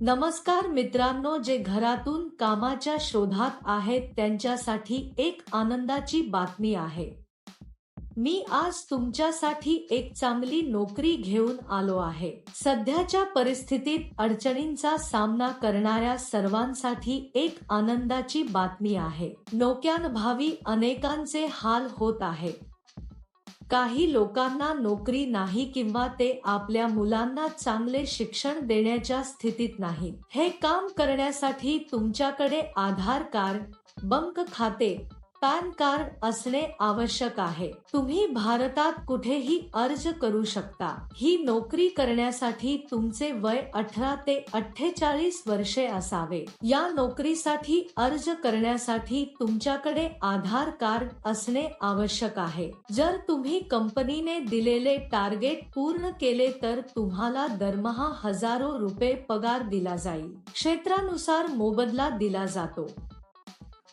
नमस्कार मित्रांनो जे घरातून कामाच्या शोधात आहेत त्यांच्यासाठी एक आनंदाची बातमी आहे. मी आज तुमच्यासाठी एक चांगली नोकरी घेऊन आलो आहे. सध्याच्या परिस्थितीत अडचणींचा सामना करणाऱ्या सर्वांसाठी एक आनंदाची बातमी आहे. नोक्यानभावी अनेकांचे हाल होत आहेत काही लोकांना नोकरी नाही किंवा ते आपल्या मुलांना चांगले शिक्षण देण्याच्या स्थितीत नाही. हे काम करण्यासाठी तुमच्याकडे आधार कार्ड बंक खाते पॅन कार्ड असणे आवश्यक आहे. तुम्ही भारतात कुठेही अर्ज करू शकता. ही नोकरी करण्यासाठी तुमचे वय अठरा ते अठ्ठेचाळीस वर्षे असावे. या नोकरीसाठी अर्ज करण्यासाठी तुमच्याकडे आधार कार्ड असणे आवश्यक आहे. जर तुम्ही कंपनीने दिलेले टार्गेट पूर्ण केले तर तुम्हाला दरमहा हजारो रुपये पगार दिला जाईल. क्षेत्रानुसार मोबदला दिला जातो.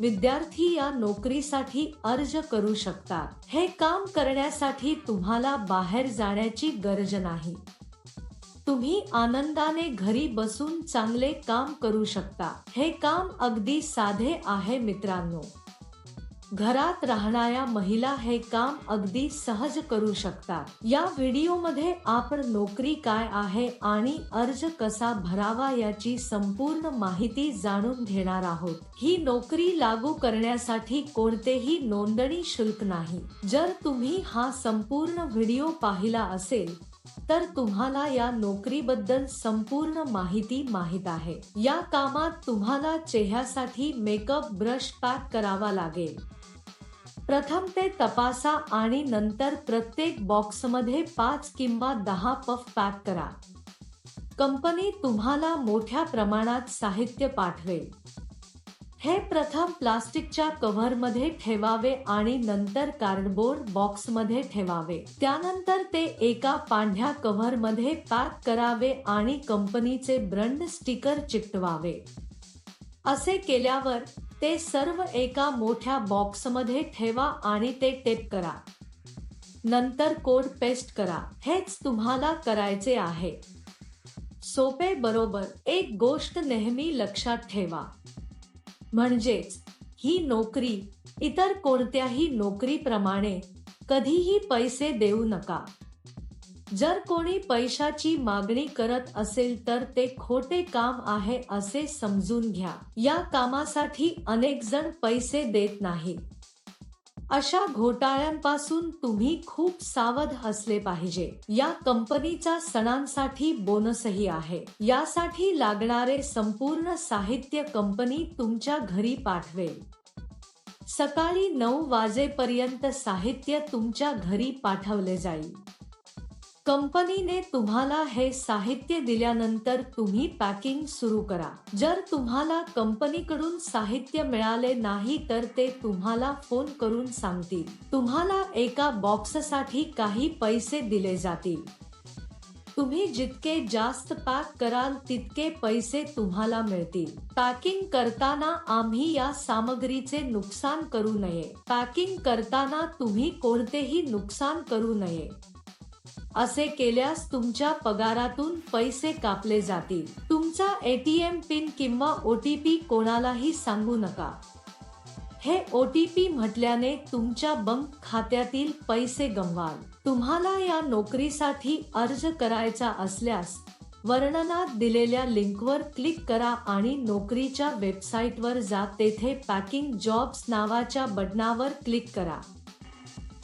विद्यार्थी या नोकरीसाठी अर्ज करू शकतात. हे काम करण्यासाठी तुम्हाला बाहेर जाण्याची गरज नाही. तुम्ही आनंदाने घरी बसून चांगले काम करू शकता. हे काम अगदी साधे आहे मित्रांनो. घरात राहणाऱ्या महिला हे काम अगदी सहज करू शकतात. या व्हिडिओमध्ये आपण नोकरी काय आहे आणि अर्ज कसा भरावा याची संपूर्ण माहिती जाणून घेणार आहोत. ही नोकरी लागू करण्यासाठी कोणतेही नोंदणी शुल्क नाही. जर तुम्ही हा संपूर्ण व्हिडिओ पाहिला असेल तर तुम्हाला या नोकरीबद्दल संपूर्ण माहिती माहीत आहे. या कामात तुम्हाला चेहऱ्यासाठी मेकअप ब्रश पॅक करावा लागेल. प्रथम ते तपासा आणि नंतर प्रत्येक बॉक्समध्ये पाच किंवा दहा पफ पॅक करा. कंपनी तुम्हाला मोठ्या प्रमाणात साहित्य पाठवेल. हे प्रथम प्लास्टिकच्या कव्हरमध्ये ठेवावे आणि नंतर कार्डबोर्ड बॉक्समध्ये ठेवावे. त्यानंतर ते एका पांढऱ्या कव्हरमध्ये पॅक करावे आणि कंपनीचे ब्रंड स्टिकर चिकटवावे. असे केल्यावर ते सर्व एका मोठ्या बॉक्समध्ये ठेवा आणि ते टेप करा. नंतर कोड पेस्ट करा. हेच तुम्हाला करायचे आहे. सोपे बरोबर एक गोष्ट नेहमी लक्षात ठेवा. म्हणजेच ही नोकरी इतर कोणत्याही नोकरीप्रमाणे कधीही पैसे देऊ नका. जर कोणी पैशाची मागणी करत असेल तर ते खोटे काम आहे असे समजून घ्या. या कामासाठी अनेक जण पैसे देत नाहीत. अशा घोटाळ्यांपासून तुम्ही खूप सावध असले पाहिजे. या कंपनीचा सणांसाठी बोनसही आहे. यासाठी लागणारे संपूर्ण साहित्य कंपनी तुमच्या घरी पाठवेल. सकाळी नऊ वाजेपर्यंत साहित्य तुमच्या घरी पाठवले जाईल. कंपनीने तुम्हाला हे साहित्य दिल्यानंतर तुम्ही पॅकिंग सुरू करा. जर तुम्हाला कंपनीकडून साहित्य मिळाले नाही तर ते तुम्हाला फोन करून सांगतील. तुम्हाला एका बॉक्ससाठी काही पैसे दिले जातील. तुम्ही जितके जास्त पॅक कराल तितके पैसे तुम्हाला मिळतील. पॅकिंग करताना आम्ही या सामग्रीचे नुकसान करू नये. पॅकिंग करताना तुम्ही कोणतेही नुकसान करू नये. असे केल्यास तुमच्या पगारातून पैसे कापले जातील. तुमचा एटीएम पिन किंवा ओ टी पी कोणालाही सांगू नका. हे ओ टी पी म्हटल्याने तुमच्या बँक खात्यातील पैसे गमवाल. तुम्हाला या नोकरीसाठी अर्ज करायचा असल्यास वर्णनात दिलेल्या लिंकवर क्लिक करा आणि नोकरीच्या वेबसाईटवर जा. तेथे पॅकिंग जॉब्स नावाच्या बटनावर क्लिक करा.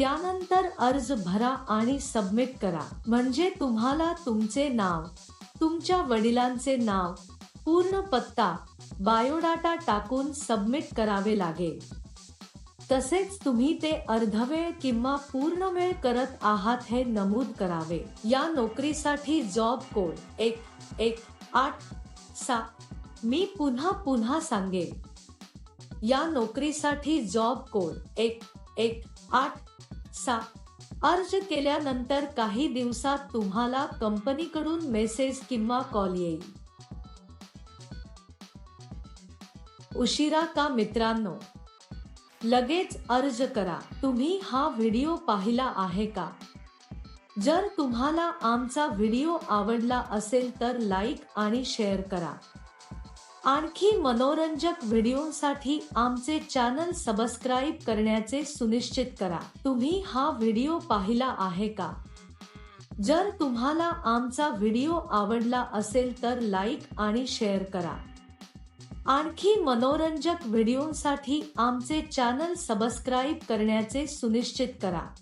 त्यानंतर अर्ज भरा आणि सबमिट करा. म्हणजे तुम्हाला तुमचे नाव तुमच्या वडिलांचे नाव पूर्ण पत्ता बायोडाटा टाकून सबमिट करावे लागेल. तसेच तुम्ही ते अर्धवेळ किंवा पूर्ण वेळ करत आहात हे नमूद करावे. या नोकरीसाठी जॉब कोड एक एक आठ सात मी पुन्हा पुन्हा सांगेन. या नोकरीसाठी जॉब कोड एक एक आठ सा अर्ज केल्यानंतर काही दिवसात तुम्हाला कंपनीकडून मेसेज किंवा कॉल येईल. उशिरा का मित्रांनो? लगेच अर्ज करा. तुम्ही हा व्हिडिओ पाहिला आहे का? जर तुम्हाला आमचा व्हिडिओ आवडला असेल तर लाईक आणि शेअर करा. आणखी मनोरंजक व्हिडिओसाठी आमचे चॅनल सबस्क्राईब करण्याचे सुनिश्चित करा. तुम्ही हा व्हिडिओ पाहिला आहे का? जर तुम्हाला आमचा व्हिडिओ आवडला असेल तर लाईक आणि शेअर करा. आणखी मनोरंजक व्हिडिओसाठी आमचे चॅनल सबस्क्राईब करण्याचे सुनिश्चित करा.